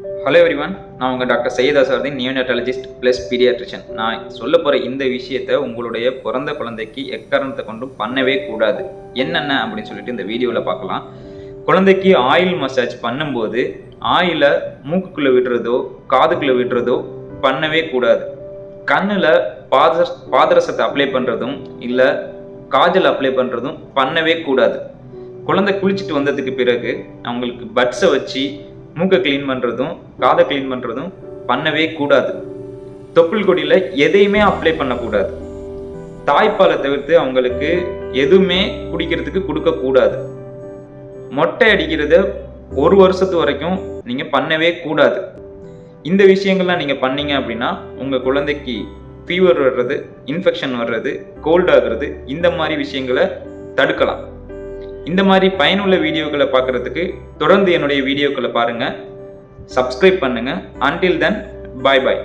Hello everyone நான் உங்கள் doctor Syed Azharuddin neonatologist plus pediatrician நான் சொல்ல போகிற இந்த விஷயத்தை உங்களுடைய பிறந்த குழந்தைக்கு எக்காரணத்தை கொண்டும் பண்ணவே கூடாது. என்னென்ன அப்படின்னு சொல்லிட்டு இந்த வீடியோவில் பார்க்கலாம். குழந்தைக்கு ஆயில் மசாஜ் பண்ணும்போது ஆயிலை மூக்குக்குள்ளே விடுறதோ காதுக்குள்ளே விடுறதோ பண்ணவே கூடாது. கண்ணில் பாத பாதரசத்தை அப்ளை பண்ணுறதும் இல்லை காஜல் அப்ளை பண்ணுறதும் பண்ணவே கூடாது. குழந்தை குளிச்சுட்டு வந்ததுக்கு பிறகு அவங்களுக்கு பட்ஸை வச்சு மூக்கை க்ளீன் பண்ணுறதும் காதை க்ளீன் பண்ணுறதும் பண்ணவே கூடாது. தொப்புள் கொடியில் எதையுமே அப்ளை பண்ணக்கூடாது. தாய்ப்பாலை தவிர்த்து அவங்களுக்கு எதுவுமே குடிக்கிறதுக்கு கொடுக்கக்கூடாது மொட்டை அடிக்கிறத ஒரு வருஷத்து வரைக்கும் நீங்கள் பண்ணவே கூடாது. இந்த விஷயங்கள்லாம் நீங்கள் பண்ணீங்க அப்படின்னா உங்கள் குழந்தைக்கு ஃபீவர் வர்றது இன்ஃபெக்ஷன் வர்றது கோல்ட் ஆகுறது இந்த மாதிரி விஷயங்களை தடுக்கலாம். இந்த மாதிரி பயனுள்ள வீடியோக்களை பார்க்குறதுக்கு தொடர்ந்து என்னுடைய வீடியோக்களை பாருங்கள் சப்ஸ்கிரைப் பண்ணுங்கள் அன்டில் தென் பாய் பாய்